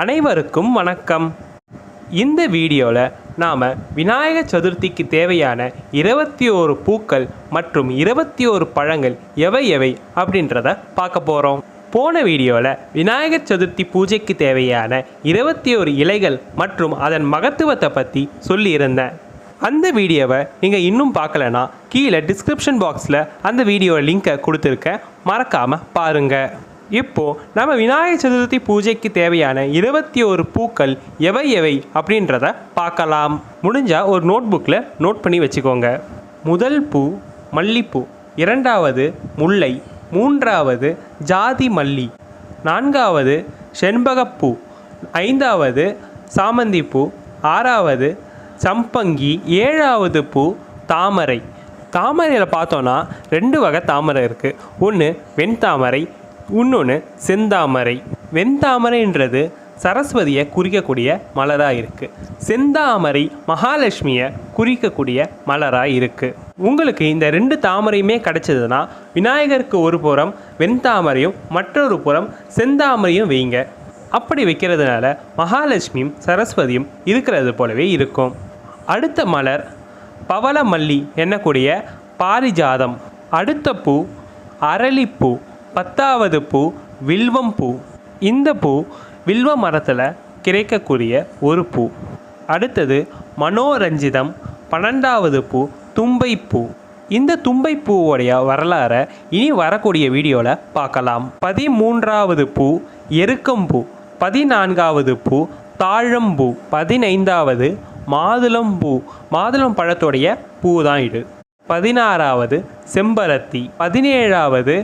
அனைவருக்கும் வணக்கம். இந்த வீடியோவில் நாம் விநாயகர் சதுர்த்திக்கு தேவையான இருபத்தி ஓரு பூக்கள் மற்றும் இருபத்தி ஓரு பழங்கள் எவை எவை அப்படின்றத பார்க்க போகிறோம் போன வீடியோவில் விநாயகர் சதுர்த்தி பூஜைக்கு தேவையான இருபத்தி ஓரு இலைகள் மற்றும் அதன் மகத்துவத்தை பற்றி சொல்லியிருந்தேன். அந்த வீடியோவை நீங்கள் இன்னும் பார்க்கலனா கீழே டிஸ்கிரிப்ஷன் பாக்ஸில் அந்த வீடியோ லிங்கை கொடுத்துருக்கேன் மறக்காமல் பாருங்கள் இப்போது நம்ம விநாயகர் சதுர்த்தி பூஜைக்கு தேவையான இருபத்தி ஒரு பூக்கள் எவை எவை அப்படின்றத பார்க்கலாம். முடிஞ்சால் ஒரு நோட் புக்கில் நோட் பண்ணி வச்சுக்கோங்க. முதல் பூ மல்லிப்பூ இரண்டாவது முல்லை மூன்றாவது ஜாதி மல்லி நான்காவது செண்பகப்பூ ஐந்தாவது சாமந்திப்பூ ஆறாவது சம்பங்கி ஏழாவது பூ தாமரை. தாமரையில் பார்த்தோன்னா ரெண்டு வகை தாமரை இருக்குது ஒன்று வெண்தாமரை இன்னொன்று செந்தாமரை. வெண்தாமரைன்றது சரஸ்வதியை குறிக்கக்கூடிய மலராக இருக்குது செந்தாமரை மகாலட்சுமியை குறிக்கக்கூடிய மலராக இருக்குது உங்களுக்கு இந்த ரெண்டு தாமரையுமே கிடச்சிதுன்னா விநாயகருக்கு ஒரு புறம் வெண்தாமரையும் மற்றொரு புறம் செந்தாமரையும் வைங்க. அப்படி வைக்கிறதுனால மகாலட்சுமியும் சரஸ்வதியும் இருக்கிறது போலவே இருக்கும். அடுத்த மலர் பவளமல்லி என்னக்கூடிய பாரிஜாதம். அடுத்த பூ அரளிப்பூ. பத்தாவது பூ வில்வம் பூ. இந்த பூ வில்வ மரத்தில் கிடைக்கக்கூடிய ஒரு பூ. அடுத்தது மனோரஞ்சிதம் பன்னெண்டாவது பூ தும்பை பூ. இந்த தும்பை பூவுடைய வரலாறை இனி வரக்கூடிய வீடியோவில் பார்க்கலாம். பதிமூன்றாவது பூ எருக்கம்பூ பதினான்காவது பூ தாழம்பூ பதினைந்தாவது மாதுளம்பூ மாதுளம் பழத்துடைய பூ தான் இது. பதினாறாவது செம்பருத்தி பதினேழாவது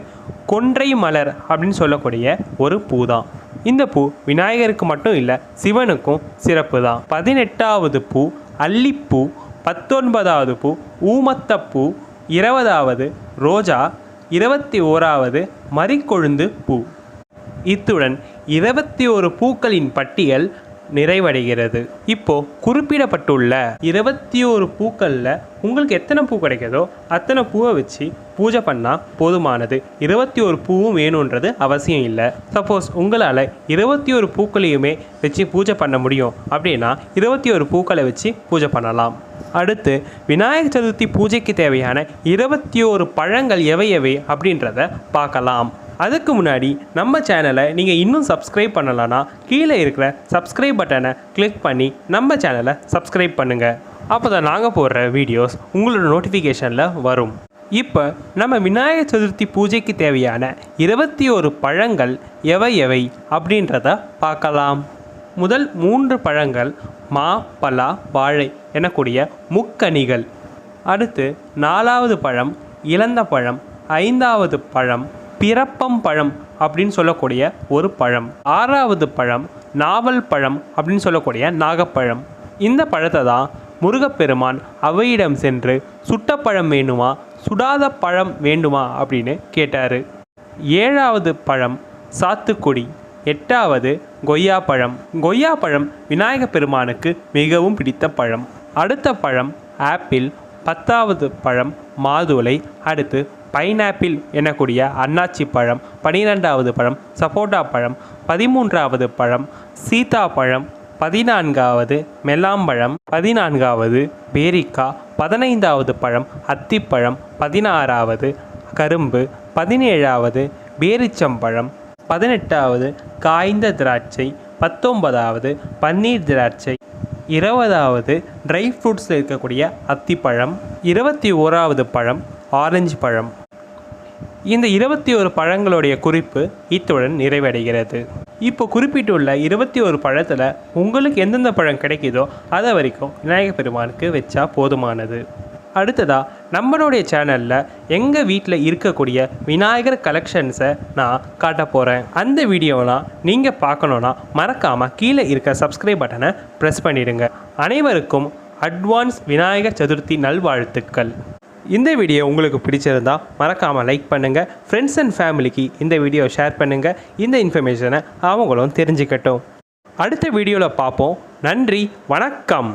கொன்றை மலர் அப்படின்னு சொல்லக்கூடிய ஒரு பூ தான் இந்த பூ விநாயகருக்கு மட்டும் இல்லை சிவனுக்கும் சிறப்பு தான் பதினெட்டாவது பூ அல்லிப்பூ பத்தொன்பதாவது பூ ஊமத்தப்பூ இருபதாவது ரோஜா இருபத்தி ஓராவது மறிக்கொழுந்து பூ. இத்துடன் இருபத்தி ஒரு பூக்களின் பட்டியல் நிறைவடைகிறது. இப்போ குறிப்பிடப்பட்டுள்ள இருபத்தி ஒரு பூக்களில் உங்களுக்கு எத்தனை பூ கிடைக்குதோ அத்தனை பூவை வச்சு பூஜை பண்ணால் போதுமானது. இருபத்தி ஒரு பூவும் வேணுன்றது அவசியம் இல்லை. சப்போஸ் உங்களால் இருபத்தி ஒரு பூக்களையுமே வச்சு பூஜை பண்ண முடியும் அப்படின்னா இருபத்தி ஒரு பூக்களை வச்சு பூஜை பண்ணலாம். அடுத்து விநாயகர் சதுர்த்தி பூஜைக்கு தேவையான இருபத்தி ஒரு பழங்கள் எவை எவை அப்படின்றத பார்க்கலாம். அதுக்கு முன்னாடி நம்ம சேனலை நீங்கள் இன்னும் சப்ஸ்கிரைப் பண்ணலன்னா கீழே இருக்கிற சப்ஸ்கிரைப் பட்டனை கிளிக் பண்ணி நம்ம சேனலை சப்ஸ்கிரைப் பண்ணுங்கள் அப்போ தான் நாங்கள் போடுற வீடியோஸ் உங்களோட நோட்டிஃபிகேஷனில் வரும். இப்போ நம்ம விநாயகர் சதுர்த்தி பூஜைக்கு தேவையான இருபத்தி ஒரு பழங்கள் எவை எவை அப்படின்றத பார்க்கலாம். முதல் மூன்று பழங்கள் மா பலா வாழை எனக்கூடிய முக்கனிகள். அடுத்து நாலாவது பழம் இழந்த பழம் ஐந்தாவது பழம் பிறப்பம் பழம் அப்படின்னு சொல்லக்கூடிய ஒரு பழம். ஆறாவது பழம் நாவல் பழம் அப்படின்னு சொல்லக்கூடிய நாகப்பழம். இந்த பழத்தை தான் முருகப்பெருமான் அவையிடம் சென்று சுட்ட பழம் வேணுமா சுடாத பழம் வேண்டுமா அப்படின்னு கேட்டார். ஏழாவது பழம் சாத்துக்குடி. எட்டாவது கொய்யா பழம். கொய்யா பழம் விநாயக பெருமானுக்கு மிகவும் பிடித்த பழம். அடுத்த பழம் ஆப்பிள். பத்தாவது பழம் மாதுளை. அடுத்து பைனாப்பிள் எனக்கூடிய அன்னாச்சி பழம் பனிரெண்டாவது பழம் சப்போட்டா பழம் பதிமூன்றாவது பழம் சீதாப்பழம் பதினான்காவது மெல்லாம்பழம் பதினான்காவது பேரிக்கா பதினைந்தாவது பழம் அத்திப்பழம் பதினாறாவது கரும்பு பதினேழாவது பேரிச்சம்பழம் பதினெட்டாவது காய்ந்த திராட்சை பத்தொன்பதாவது பன்னீர் திராட்சை இருபதாவது ட்ரை ஃப்ரூட்ஸில் இருக்கக்கூடிய அத்திப்பழம் இருபத்தி ஓராவது பழம் ஆரஞ்சு பழம். இந்த இருபத்தி ஒரு பழங்களுடைய குறிப்பு இத்துடன் நிறைவடைகிறது. இப்போ குறிப்பிட்டுள்ள இருபத்தி ஒரு பழத்தில் உங்களுக்கு எந்தெந்த பழம் கிடைக்குதோ அதை வரைக்கும் விநாயகர் பெருமானுக்கு வச்சா போதுமானது. அடுத்ததாக நம்மளுடைய சேனலில் எங்கள் வீட்டில் இருக்கக்கூடிய விநாயகர் கலெக்ஷன்ஸை நான் காட்ட போகிறேன் அந்த வீடியோலாம் நீங்கள் பார்க்கணுன்னா மறக்காமல் கீழே இருக்க சப்ஸ்கிரைப் பட்டனை ப்ரெஸ் பண்ணிடுங்க. அனைவருக்கும் அட்வான்ஸ் விநாயகர் சதுர்த்தி நல்வாழ்த்துக்கள். இந்த வீடியோ உங்களுக்கு பிடிச்சிருந்தா மறக்காமல் லைக் பண்ணுங்கள் ஃப்ரெண்ட்ஸ் அண்ட் ஃபேமிலிக்கு இந்த வீடியோ ஷேர் பண்ணுங்கள் இந்த இன்ஃபர்மேஷனை அவங்களும் தெரிஞ்சுக்கட்டும். அடுத்த வீடியோவில் பார்ப்போம். நன்றி வணக்கம்.